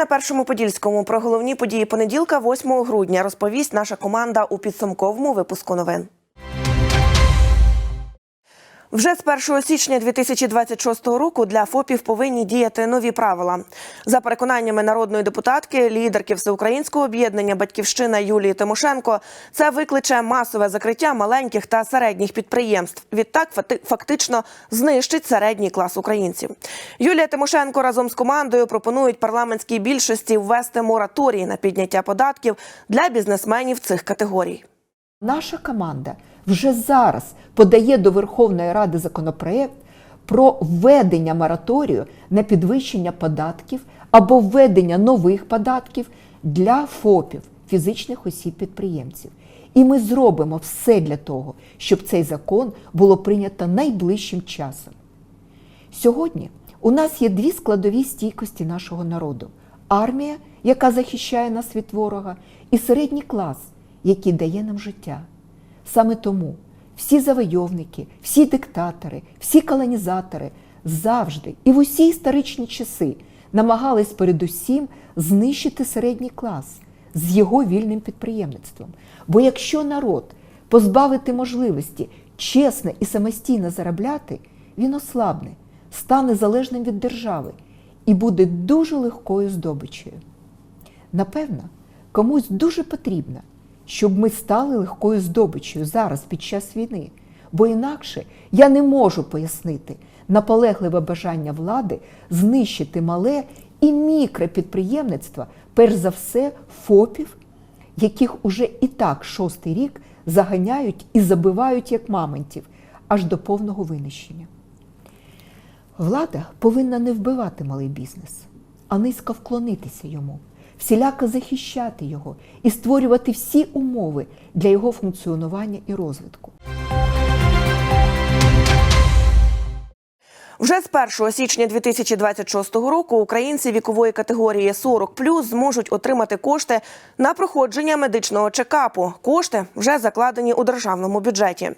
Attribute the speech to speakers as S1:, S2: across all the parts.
S1: на першому подільському про головні події понеділка, 8 грудня, розповість наша команда у підсумковому випуску новин. Вже з 1 січня 2026 року для ФОПів повинні діяти нові правила. За переконаннями народної депутатки, лідерки всеукраїнського об'єднання Батьківщина Юлії Тимошенко, це викличе масове закриття маленьких та середніх підприємств. Відтак фактично знищить середній клас українців. Юлія Тимошенко разом з командою пропонують парламентській більшості ввести мораторій на підняття податків для бізнесменів цих категорій.
S2: Наша команда вже зараз подає до Верховної Ради законопроект про введення мораторію на підвищення податків або введення нових податків для ФОПів, фізичних осіб-підприємців. І ми зробимо все для того, щоб цей закон було прийнято найближчим часом. Сьогодні у нас є дві складові стійкості нашого народу: армія, яка захищає нас від ворога, і середній клас, який дає нам життя. Саме тому всі завойовники, всі диктатори, всі колонізатори завжди і в усі історичні часи намагались передусім знищити середній клас з його вільним підприємництвом. Бо якщо народ позбавити можливості чесно і самостійно заробляти, він ослабне, стане залежним від держави і буде дуже легкою здобичею. Напевно, комусь дуже потрібно, щоб ми стали легкою здобичею зараз під час війни, бо інакше я не можу пояснити наполегливе бажання влади знищити мале і мікропідприємництва, перш за все, ФОПів, яких уже і так шостий рік заганяють і забивають як мамонтів аж до повного винищення. Влада повинна не вбивати малий бізнес, а низько вклонитися йому, всіляко захищати його і створювати всі умови для його функціонування і розвитку.
S1: Вже з 1 січня 2026 року українці вікової категорії 40 зможуть отримати кошти на проходження медичного чекапу. Кошти вже закладені у державному бюджеті.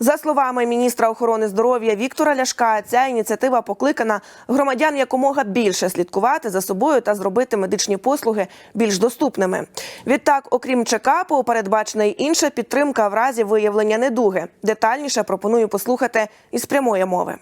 S1: За словами міністра охорони здоров'я Віктора Ляшка, ця ініціатива покликана громадян якомога більше слідкувати за собою та зробити медичні послуги більш доступними. Відтак, окрім чекапу, передбачена й інша підтримка в разі виявлення недуги. Детальніше пропоную послухати із прямої мови.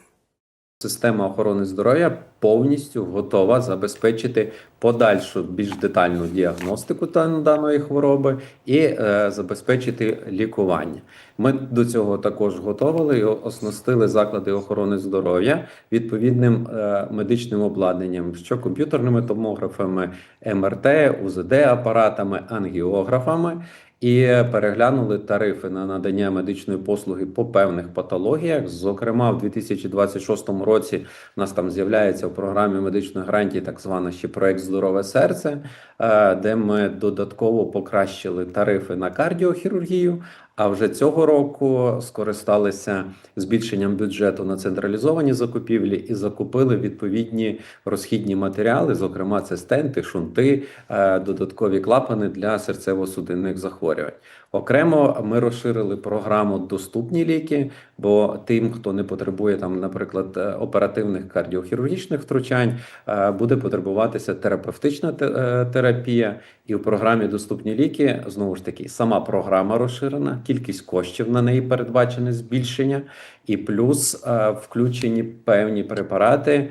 S3: Система охорони здоров'я повністю готова забезпечити подальшу більш детальну діагностику та- даної хвороби і е, забезпечити лікування. Ми до цього також готували і оснастили заклади охорони здоров'я відповідним е, медичним обладнанням, що комп'ютерними томографами, МРТ, УЗД-апаратами, ангіографами. І переглянули тарифи на надання медичної послуги по певних патологіях. Зокрема, в 2026 році у нас там з'являється в програмі медичної гарантії так звана ще проект Здорове серце, е, де ми додатково покращили тарифи на кардіохірургію. А вже цього року скористалися збільшенням бюджету на централізовані закупівлі і закупили відповідні розхідні матеріали, зокрема, це стенти, шунти, е, додаткові клапани для серцево-судинних захворювань. Окремо ми розширили програму Доступні ліки, бо тим, хто не потребує там, наприклад, е, оперативних кардіохірургічних втручань, е, буде потребуватися терапевтична терапія. І в програмі Доступні ліки знову ж таки сама програма розширена, кількість коштів на неї передбачене збільшення, і плюс е, включені певні препарати, е,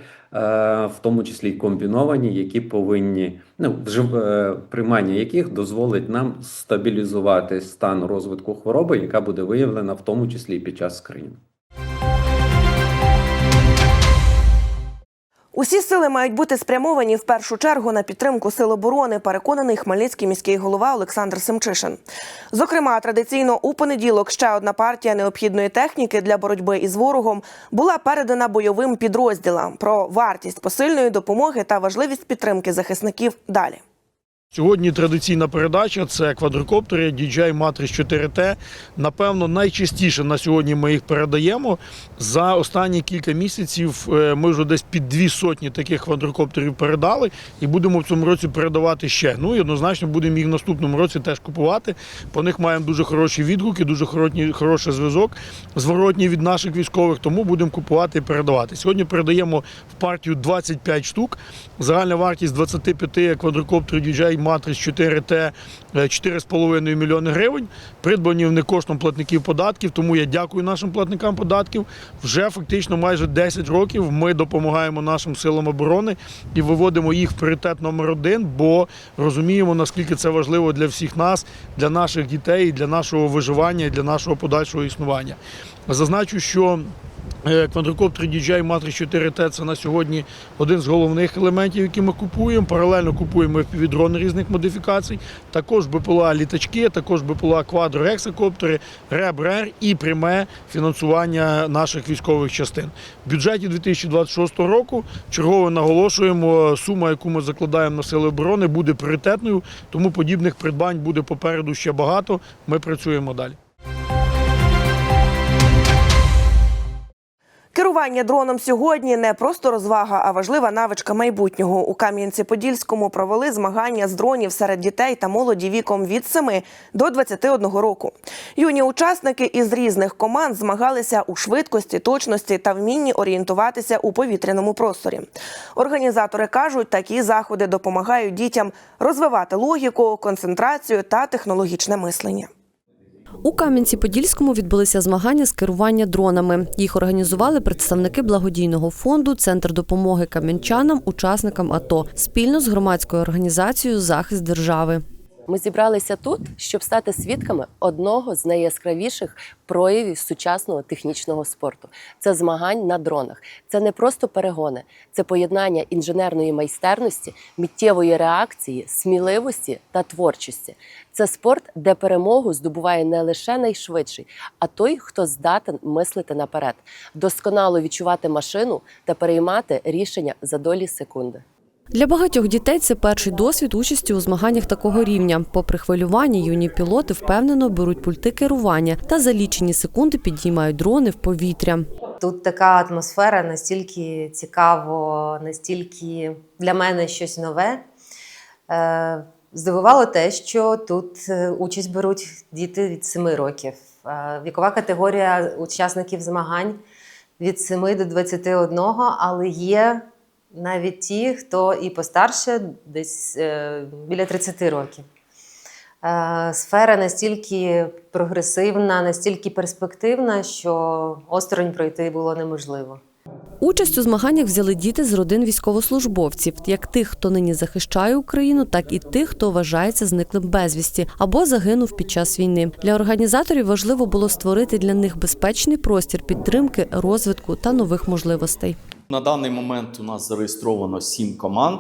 S3: в тому числі й комбіновані, які повинні ну вжив, е, приймання яких дозволить нам стабілізувати стан розвитку хвороби, яка буде виявлена в тому числі і під час скринінгу.
S1: Усі сили мають бути спрямовані в першу чергу на підтримку сил оборони, переконаний хмельницький міський голова Олександр Семчишин. Зокрема, традиційно у понеділок ще одна партія необхідної техніки для боротьби із ворогом була передана бойовим підрозділам. Про вартість посильної допомоги та важливість підтримки захисників далі.
S4: Сьогодні традиційна передача це квадрокоптери DJI Matrix 4T. Напевно, найчастіше на сьогодні ми їх передаємо. За останні кілька місяців е, ми вже десь під дві сотні таких квадрокоптерів передали і будемо в цьому році передавати ще. Ну і однозначно будемо їх в наступному році теж купувати. По них маємо дуже хороші відгуки, дуже хороший, зв'язок зворотній від наших військових, тому будемо купувати і передавати. Сьогодні передаємо в партію 25 штук. Загальна вартість 25 квадрокоптерів DJI 4T е, 4,5 мільйони гривень. Придбані вони коштом платників податків, тому я дякую нашим платникам податків. Вже фактично майже 10 років ми допомагаємо нашим силам оборони і виводимо їх в пріоритет номер один, бо розуміємо, наскільки це важливо для всіх нас, для наших дітей, для нашого виживання, для нашого подальшого існування. Зазначу, що Квадрокоптер DJI Matrix 4T це на сьогодні один з головних елементів, які ми купуємо. Паралельно купуємо FPV-дрони різних модифікацій, також БПЛА літачки, також БПЛА квадрогексакоптери, РЕБ-РЕР і пряме фінансування наших військових частин. В бюджеті 2026 року чергово наголошуємо, сума, яку ми закладаємо на сили оборони, буде пріоритетною, тому подібних придбань буде попереду ще багато. Ми працюємо далі.
S1: Керування дроном сьогодні не просто розвага, а важлива навичка майбутнього. У Кам'янці-Подільському провели змагання з дронів серед дітей та молоді віком від 7 до 21 року. Юні учасники із різних команд змагалися у швидкості, точності та вмінні орієнтуватися у повітряному просторі. Організатори кажуть, такі заходи допомагають дітям розвивати логіку, концентрацію та технологічне мислення.
S5: У Кам'янці-Подільському відбулися змагання з керування дронами. Їх організували представники благодійного фонду, центр допомоги кам'янчанам, учасникам АТО спільно з громадською організацією Захист держави.
S6: Ми зібралися тут, щоб стати свідками одного з найяскравіших проявів сучасного технічного спорту. Це змагань на дронах. Це не просто перегони, це поєднання інженерної майстерності, миттєвої реакції, сміливості та творчості. Це спорт, де перемогу здобуває не лише найшвидший, а той, хто здатен мислити наперед, досконало відчувати машину та переймати рішення за долі секунди.
S5: Для багатьох дітей це перший досвід участі у змаганнях такого рівня. Попри хвилювання, юні пілоти впевнено беруть пульти керування та за лічені секунди підіймають дрони в повітря.
S7: Тут така атмосфера настільки цікаво, настільки для мене щось нове. Е, Здивувало те, що тут е, участь беруть діти від 7 років. Е, Вікова категорія учасників змагань від 7 до 21, але є навіть ті, хто і постарше, десь е, біля 30 років. Е, Сфера настільки прогресивна, настільки перспективна, що осторонь пройти було неможливо.
S5: Участь у змаганнях взяли діти з родин військовослужбовців, як тих, хто нині захищає Україну, так і тих, хто вважається зниклим безвісті або загинув під час війни. Для організаторів важливо було створити для них безпечний простір підтримки, розвитку та нових можливостей.
S8: На даний момент у нас зареєстровано сім команд.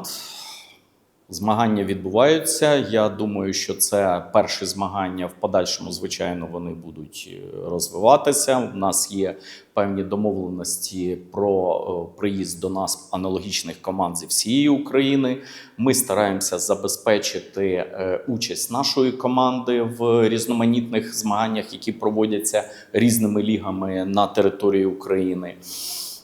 S8: Змагання відбуваються. Я думаю, що це перші змагання. В подальшому, звичайно, вони будуть е, розвиватися. У нас є певні домовленості про е, приїзд до нас аналогічних команд зі всієї України. Ми стараємося забезпечити е, участь нашої команди в різноманітних змаганнях, які проводяться різними лігами на території України.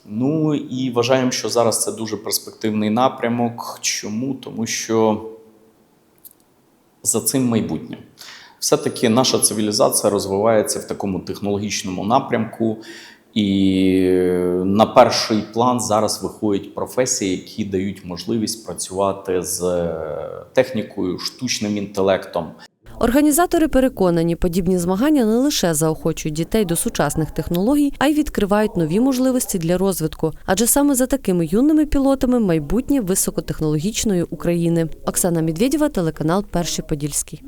S8: Ну і вважаємо, що зараз це дуже перспективний напрямок. Чому? Тому що за цим майбутнє. Все-таки наша цивілізація розвивається в такому технологічному напрямку, і на перший план зараз виходять професії, які дають можливість працювати з технікою, штучним інтелектом.
S5: Організатори переконані, подібні змагання не лише заохочують дітей до сучасних технологій, а й відкривають нові можливості для розвитку. Адже саме за такими юними пілотами майбутнє високотехнологічної України. Оксана Медведєва, телеканал Перший Подільський.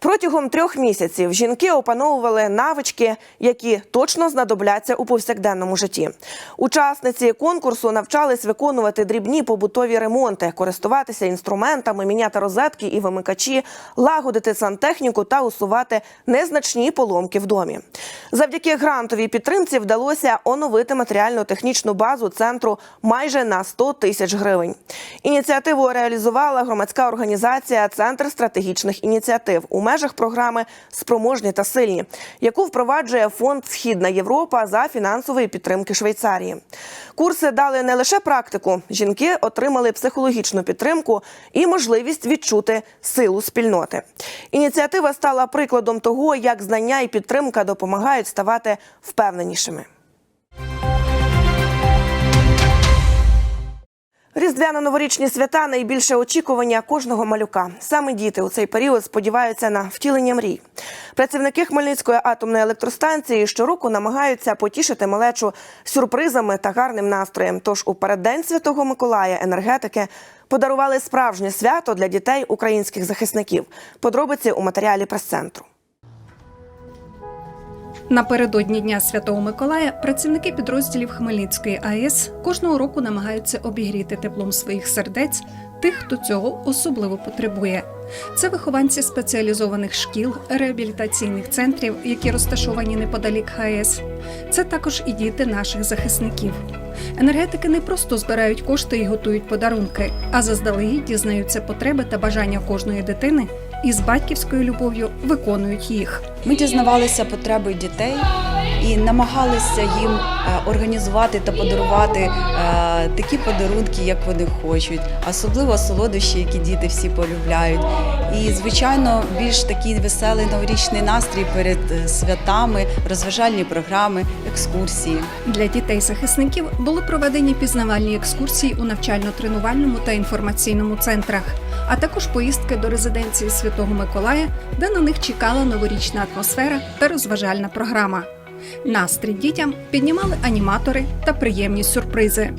S1: Протягом трьох місяців жінки опановували навички, які точно знадобляться у повсякденному житті. Учасниці конкурсу навчались виконувати дрібні побутові ремонти, користуватися інструментами, міняти розетки і вимикачі, лагодити сантехніку та усувати незначні поломки в домі. Завдяки грантовій підтримці вдалося оновити матеріально-технічну базу центру майже на 100 тисяч гривень. Ініціативу реалізувала громадська організація Центр стратегічних ініціатив у межах програми Спроможні та сильні, яку впроваджує фонд Східна Європа за фінансової підтримки Швейцарії. Курси дали не лише практику, жінки отримали психологічну підтримку і можливість відчути силу спільноти. Ініціатива стала прикладом того, як знання і підтримка допомагають ставати впевненішими. Різдвяно-новорічні свята найбільше очікування кожного малюка. Саме діти у цей період сподіваються на втілення мрій. Працівники Хмельницької атомної електростанції щороку намагаються потішити малечу сюрпризами та гарним настроєм. Тож у переддень Святого Миколая енергетики подарували справжнє свято для дітей українських захисників. Подробиці у матеріалі прес-центру.
S9: Напередодні Дня Святого Миколая працівники підрозділів Хмельницької АЕС кожного року намагаються обігріти теплом своїх сердець тих, хто цього особливо потребує. Це вихованці спеціалізованих шкіл, реабілітаційних центрів, які розташовані неподалік ХАЕС. Це також і діти наших захисників. Енергетики не просто збирають кошти і готують подарунки, а заздалегідь дізнаються потреби та бажання кожної дитини і з батьківською любов'ю виконують їх.
S10: Ми дізнавалися потреби дітей і намагалися їм е, організувати та подарувати е, такі подарунки, як вони хочуть, особливо солодощі, які діти всі полюбляють. І, звичайно, більш такий веселий новорічний настрій перед е, святами, розважальні програми, екскурсії.
S9: Для дітей-захисників були проведені пізнавальні екскурсії у навчально-тренувальному та інформаційному центрах, а також поїздки до резиденції Святого Миколая, де на них чекала новорічна атмосфера та розважальна програма. Настрій дітям піднімали аніматори та приємні сюрпризи.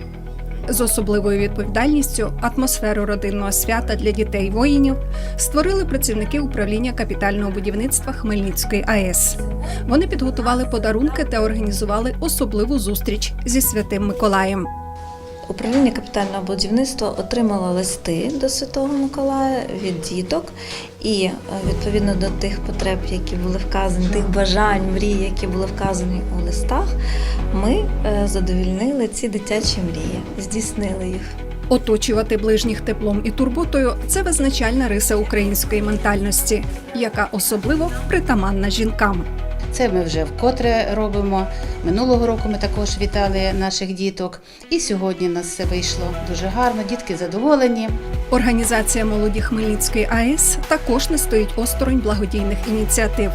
S9: З особливою відповідальністю атмосферу родинного свята для дітей воїнів створили працівники управління капітального будівництва Хмельницької АЕС. Вони підготували подарунки та організували особливу зустріч зі святим Миколаєм.
S11: Управління капітального будівництва отримало листи до Святого Миколая від діток, і е, відповідно до тих потреб, які були вказані, тих бажань, мрій, які були вказані у листах, ми е, задовільнили ці дитячі мрії, здійснили їх.
S9: Оточувати ближніх теплом і турботою це визначальна риса української ментальності, яка особливо притаманна жінкам.
S12: Це ми вже вкотре робимо. Минулого року ми також вітали наших діток. І сьогодні в нас все вийшло дуже гарно. Дітки задоволені.
S9: Організація молоді Хмельницької АЕС також не стоїть осторонь благодійних ініціатив.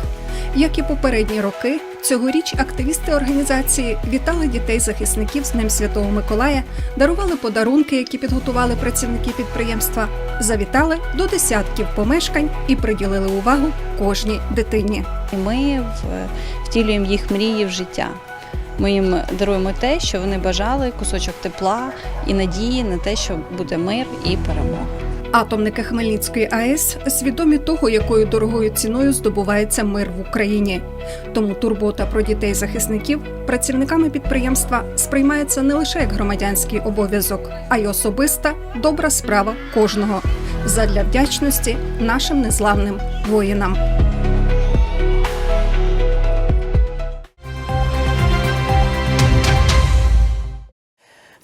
S9: Як і попередні роки, цьогоріч активісти організації вітали дітей-захисників з Днем Святого Миколая, дарували подарунки, які підготували працівники підприємства, завітали до десятків помешкань і приділили увагу кожній дитині.
S10: Ми втілюємо їх мрії в життя. Ми їм даруємо те, що вони бажали, кусочок тепла і надії на те, що буде мир і перемога.
S9: Атомники Хмельницької АЕС свідомі того, якою дорогою ціною здобувається мир в Україні. Тому турбота про дітей захисників працівниками підприємства сприймається не лише як громадянський обов'язок, а й особиста добра справа кожного задля вдячності нашим незламним воїнам.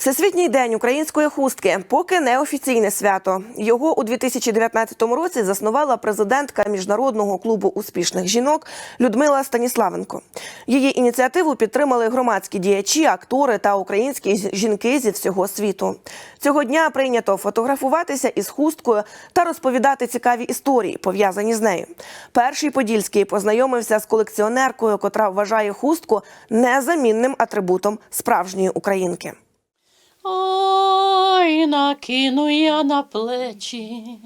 S1: Всесвітній день української хустки поки не офіційне свято. Його у 2019 році заснувала президентка міжнародного клубу успішних жінок Людмила Станіславенко. Її ініціативу підтримали громадські діячі, актори та українські жінки зі всього світу. Цього дня прийнято фотографуватися із хусткою та розповідати цікаві історії, пов'язані з нею. Перший подільський познайомився з колекціонеркою, котра вважає хустку незамінним атрибутом справжньої українки.
S13: Ой, накину я на плечі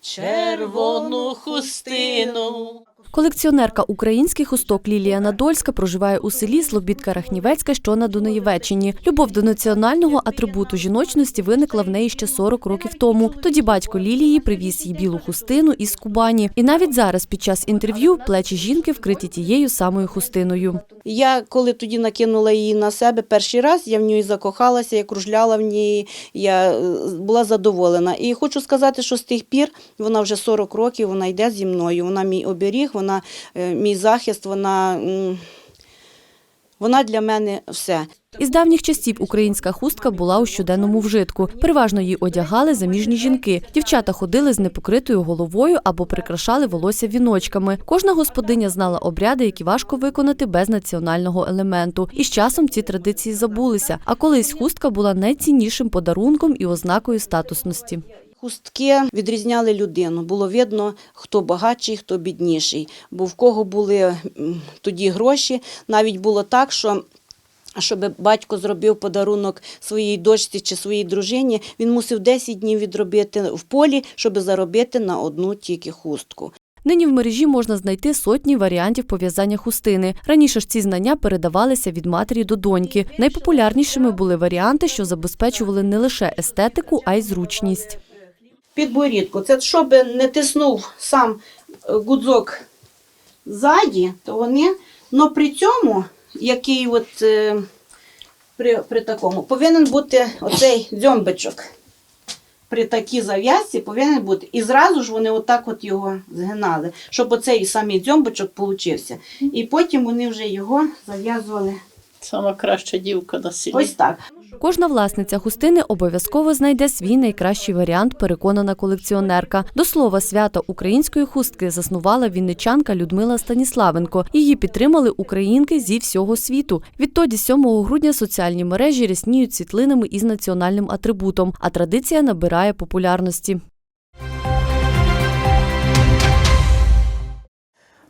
S13: червону хустину.
S5: Колекціонерка українських хусток Лілія Надольська проживає у селі Слобідка Рахнівецька, що на Дунаєвеччині. Любов до національного атрибуту жіночності виникла в неї ще 40 років тому. Тоді батько Лілії привіз їй білу хустину із Кубані. І навіть зараз, під час інтерв'ю, плечі жінки вкриті тією самою хустиною.
S13: Я коли тоді накинула її на себе перший раз, я в ній закохалася, я кружляла в ній, я е, була задоволена. І хочу сказати, що з тих пір вона вже 40 років, вона йде зі мною. Вона мій оберіг, вона е, мій захист, вона, вона для мене все.
S5: Із давніх часів українська хустка була у щоденному вжитку. Переважно її одягали заміжні жінки. Дівчата ходили з непокритою головою або прикрашали волосся віночками. Кожна господиня знала обряди, які важко виконати без національного елементу. І з часом ці традиції забулися. А колись хустка була найціннішим подарунком і ознакою статусності.
S13: Хустки відрізняли людину. Було видно, хто багатший, хто бідніший. Бо в кого були тоді гроші, навіть було так, що. Щоб батько зробив подарунок своїй дочці чи своїй дружині, він мусив 10 днів відробити в полі, щоб заробити на одну тільки хустку.
S5: Нині в мережі можна знайти сотні варіантів пов'язання хустини. Раніше ж ці знання передавалися від матері до доньки. Найпопулярнішими були варіанти, що забезпечували не лише естетику, а й зручність.
S13: Підборідку, це щоб не тиснув сам е, гудзок ззаді, то вони, але при цьому, який от е, при, при такому, повинен бути оцей дзьомбичок. При такій зав'язці повинен бути. І зразу ж вони отак от його згинали, щоб оцей самий дзьомбичок получився. І потім вони вже його зав'язували
S14: Сама краща дівка на селі.
S13: ось так.
S5: Кожна власниця хустини обов'язково знайде свій найкращий варіант, переконана колекціонерка. До слова, свято української хустки заснувала вінничанка Людмила Станіславенко. Її підтримали українки зі всього світу. Відтоді, 7 грудня, соціальні мережі рясніють світлинами із національним атрибутом, а традиція набирає популярності.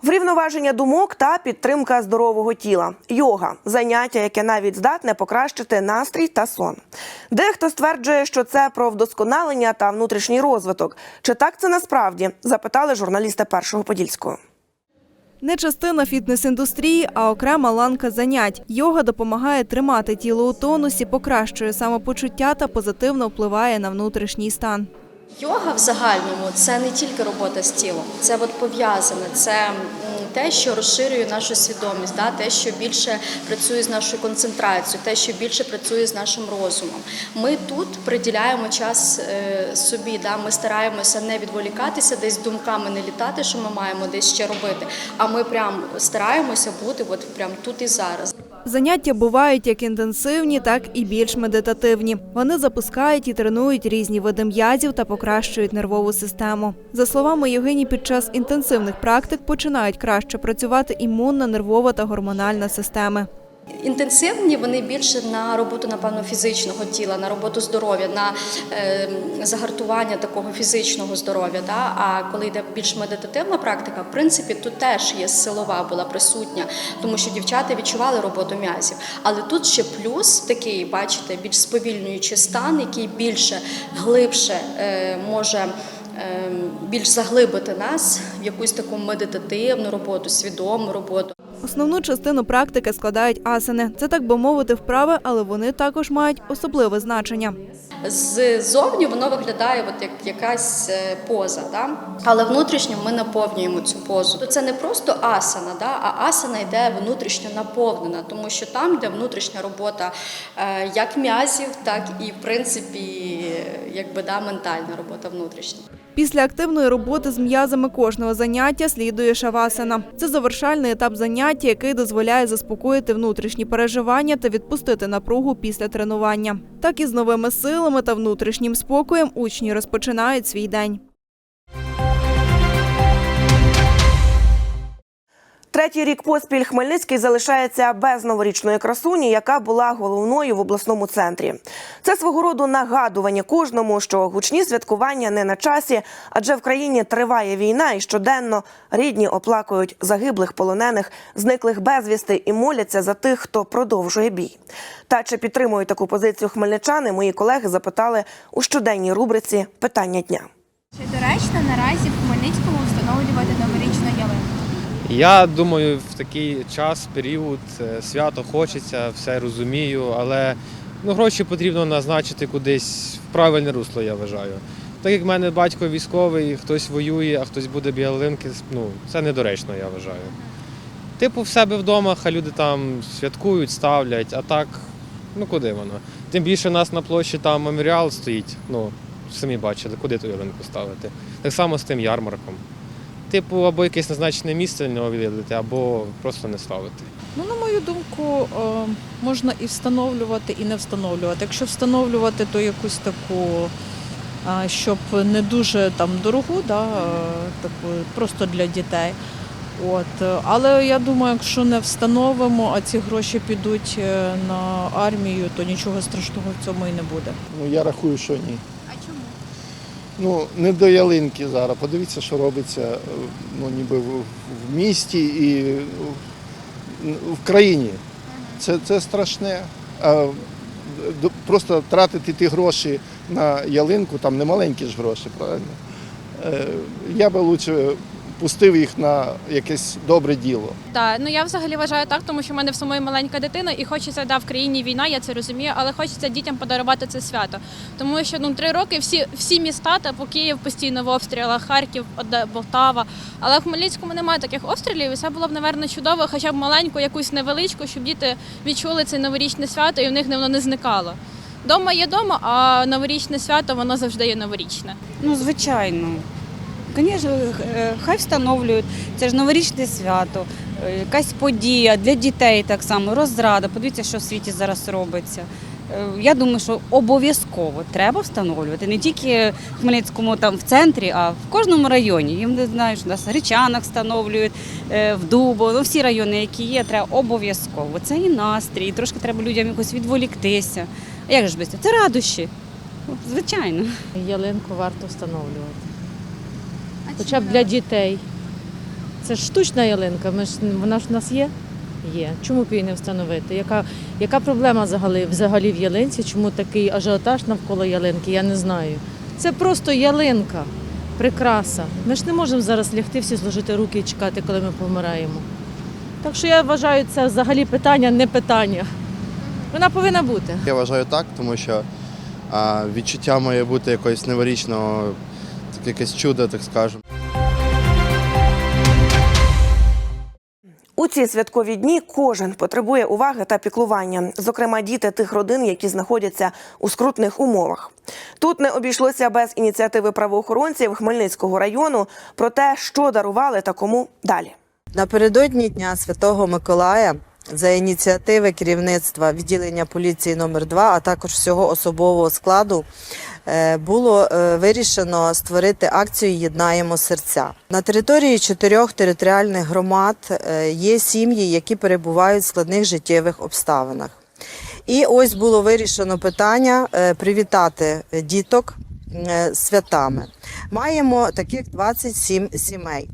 S1: Врівноваження думок та підтримка здорового тіла. Йога заняття, яке навіть здатне покращити настрій та сон. Дехто стверджує, що це про вдосконалення та внутрішній розвиток. Чи так це насправді? Запитали журналісти першого подільського.
S15: Не частина фітнес-індустрії, а окрема ланка занять. Йога допомагає тримати тіло у тонусі, покращує самопочуття та позитивно впливає на внутрішній стан.
S16: Йога в загальному це не тільки робота з тілом, це от пов'язане, це те, що розширює нашу свідомість, да, те, що більше працює з нашою концентрацією, те, що більше працює з нашим розумом. Ми тут приділяємо час е, собі, да, ми стараємося не відволікатися, десь думками не літати, що ми маємо десь ще робити. А ми прям стараємося бути от прям тут і зараз.
S15: Заняття бувають як інтенсивні, так і більш медитативні. Вони запускають і тренують різні види м'язів та покращують нервову систему. За словами Євгені, під час інтенсивних практик починають краще працювати імунна, нервова та гормональна системи.
S16: Інтенсивні вони більше на роботу, напевно, фізичного тіла, на роботу здоров'я, на е, загартування такого фізичного здоров'я. Да? А коли йде більш медитативна практика, в принципі, тут теж є силова була присутня, тому що дівчата відчували роботу м'язів. Але тут ще плюс такий, бачите, більш сповільнюючий стан, який більше глибше е, може. е, Більш заглибити нас в якусь таку медитативну роботу, свідому роботу.
S15: Основну частину практики складають асани. Це так би мовити вправи, але вони також мають особливе значення.
S16: Ззовні воно виглядає от як якась е, поза, да? але внутрішньо ми наповнюємо цю позу. То це не просто асана, да? а асана йде внутрішньо наповнена, тому що там йде внутрішня робота е, як м'язів, так і в принципі якби да, ментальна робота внутрішня.
S15: Після активної роботи з м'язами кожного заняття слідує шавасана. Це завершальний етап заняття, який дозволяє заспокоїти внутрішні переживання та відпустити напругу після тренування. Так і з новими силами та внутрішнім спокоєм учні розпочинають свій день.
S1: Третій рік поспіль Хмельницький залишається без новорічної красуні, яка була головною в обласному центрі. Це свого роду нагадування кожному, що гучні святкування не на часі, адже в країні триває війна, і щоденно рідні оплакують загиблих полонених, зниклих безвісти і моляться за тих, хто продовжує бій. Та чи підтримують таку позицію хмельничани? Мої колеги запитали у щоденній рубриці Питання дня.
S17: Чи доречно наразі в Хмельницькому встановлювати ялинку? Я думаю, в такий час, період, е, свято хочеться, все розумію, але ну, гроші потрібно назначити кудись в правильне русло, я вважаю. Так як в мене батько військовий, хтось воює, а хтось буде біля ялинки, ну, це недоречно, я вважаю. Типу, в себе вдома, хай люди там святкують, ставлять, а так, ну куди воно? Тим більше у нас на площі там меморіал стоїть, ну, самі бачили, куди ту ялинку ставити. Так само з тим ярмарком. Типу, або якесь назначене місце для нього відвідати, або просто не ставити.
S18: Ну, на мою думку, е, можна і встановлювати, і не встановлювати. Якщо встановлювати, то якусь таку, е, щоб не дуже там дорогу, да, е, таку просто для дітей. От. Але я думаю, якщо не встановимо, а ці гроші підуть на армію, то нічого страшного в цьому і не буде.
S19: Ну, я рахую, що ні. Ну, не до ялинки зараз. Подивіться, що робиться е, ну, ніби в, в місті і в, в країні. Це, це страшне. А просто тратити ті гроші на ялинку, там не маленькі ж гроші, правильно? Е, Я би лучше пустив їх на якесь добре діло.
S20: Так, ну я взагалі вважаю так, тому що в мене в самої маленька дитина, і хочеться да, в країні війна, я це розумію, але хочеться дітям подарувати це свято. Тому що ну три роки всі, всі міста, та по Київ постійно в обстрілах, Харків, Полтава. Але в Хмельницькому немає таких обстрілів, і це було б, напевно, чудово, хоча б маленьку, якусь невеличку, щоб діти відчули це новорічне свято і в них воно не зникало. Дома є дома, а новорічне свято воно завжди є новорічне.
S21: Ну, звичайно. Звісно, е, хай встановлюють. Це ж новорічне свято, е, якась подія для дітей так само, розрада. Подивіться, що в світі зараз робиться. Е, Я думаю, що обов'язково треба встановлювати не тільки в Хмельницькому там в центрі, а в кожному районі. Я не знаю, що нас в встановлюють, е, в Дубо, ну всі райони, які є, треба обов'язково. Це і настрій, трошки треба людям якось відволіктися. А як ж без цього? Це радощі. Звичайно.
S22: Ялинку варто встановлювати. Хоча б для дітей. Це ж штучна ялинка, ми ж, вона ж в нас є? Є. Чому б її не встановити? Яка, яка проблема взагалі, взагалі в ялинці? Чому такий ажіотаж навколо ялинки? Я не знаю. Це просто ялинка, прикраса. Ми ж не можемо зараз лягти всі зложити руки і чекати, коли ми помираємо. Так що я вважаю, це взагалі питання не питання. Вона повинна бути.
S23: Я вважаю так, тому що а, відчуття має бути якогось новорічного, якесь чудо, так скажемо.
S1: Ці святкові дні кожен потребує уваги та піклування, зокрема діти тих родин, які знаходяться у скрутних умовах. Тут не обійшлося без ініціативи правоохоронців Хмельницького району про те, що дарували та кому далі.
S24: Напередодні Дня Святого Миколая за ініціативи керівництва відділення поліції номер 2 а також всього особового складу, е, було е, вирішено створити акцію Єднаємо серця. На території чотирьох територіальних громад е, є сім'ї, які перебувають в складних життєвих обставинах. І ось було вирішено питання привітати діток святами. Маємо таких 27 сімей.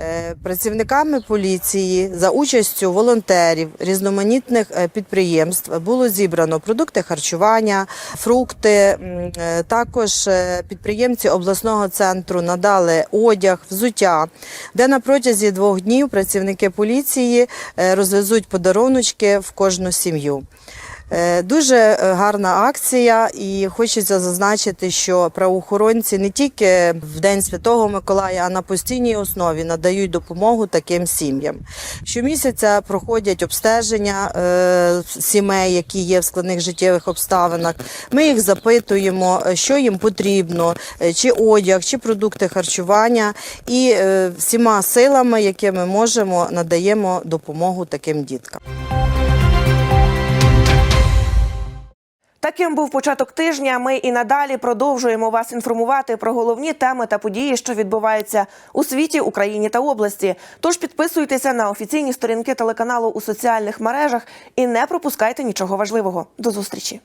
S24: Е, Працівниками поліції за участю волонтерів різноманітних е, підприємств було зібрано продукти харчування, фрукти. Е, Також е, підприємці обласного центру надали одяг, взуття, де на протязі двох днів працівники поліції е, розвезуть подаруночки в кожну сім'ю. Е, Дуже е, гарна акція, і хочеться зазначити, що правоохоронці не тільки в День Святого Миколая, а на постійній основі надають допомогу таким сім'ям. Щомісяця проходять обстеження е, сімей, які є в складних життєвих обставинах. Ми їх запитуємо, що їм потрібно, чи одяг, чи продукти харчування, і всіма силами, які ми можемо, надаємо допомогу таким діткам.
S1: Таким був початок тижня. Ми і надалі продовжуємо вас інформувати про головні теми та події, що відбуваються у світі, Україні та області. Тож підписуйтеся на офіційні сторінки телеканалу у соціальних мережах і не пропускайте нічого важливого. До зустрічі.